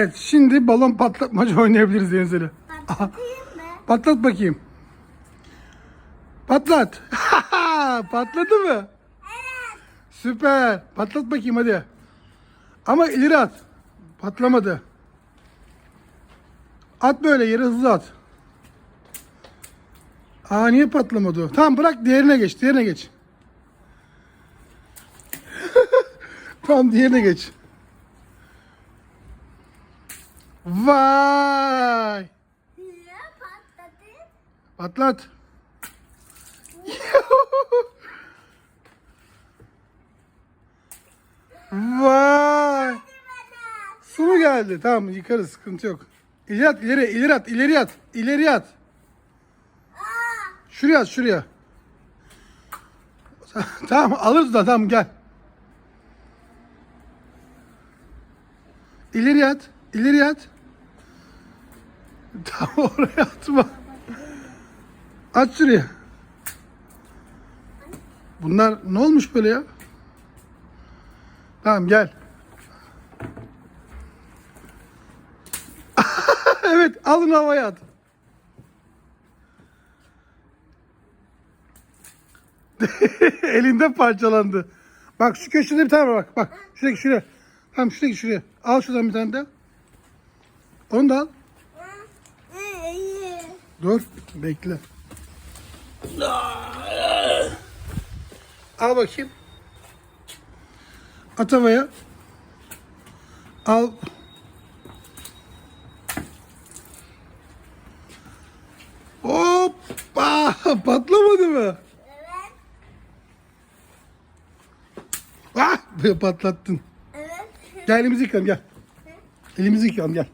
Evet şimdi balon patlatmaca oynayabiliriz Deniz Ali. Patlatayım mı? Patlat bakayım. Patlat. Patladı mı? Süper. Patlat bakayım hadi. Ama ileri at. Patlamadı. At böyle yere hızlı at. Aa niye patlamadı o? Tamam bırak diğerine geç. Diğerine geç. tamam diğerine geç. Vay. Niye patlatayım? Patlat. Vay. Su mu geldi? Tamam yıkarız sıkıntı yok. İleri at ileri ileri at ileri at ileri at. Şuraya at şuraya. Tamam alırız da tamam gel. İleri at ileri at. Tamam oraya atma. Aç şuraya. Bunlar ne olmuş böyle ya? Tamam gel. evet alın havaya at. Elinde parçalandı. Bak şu köşede bir tane var bak. Bak şuradaki şuraya. Tamam şuradaki şuraya. Al şuradan bir tane de. Onu da al. Dur bekle. Al bakayım. At havaya. Al. Hoppa! Patlamadı mı? Evet. Ah! Patlattın. Evet. Gel elimizi yıkayalım gel. Elimizi yıkayalım gel.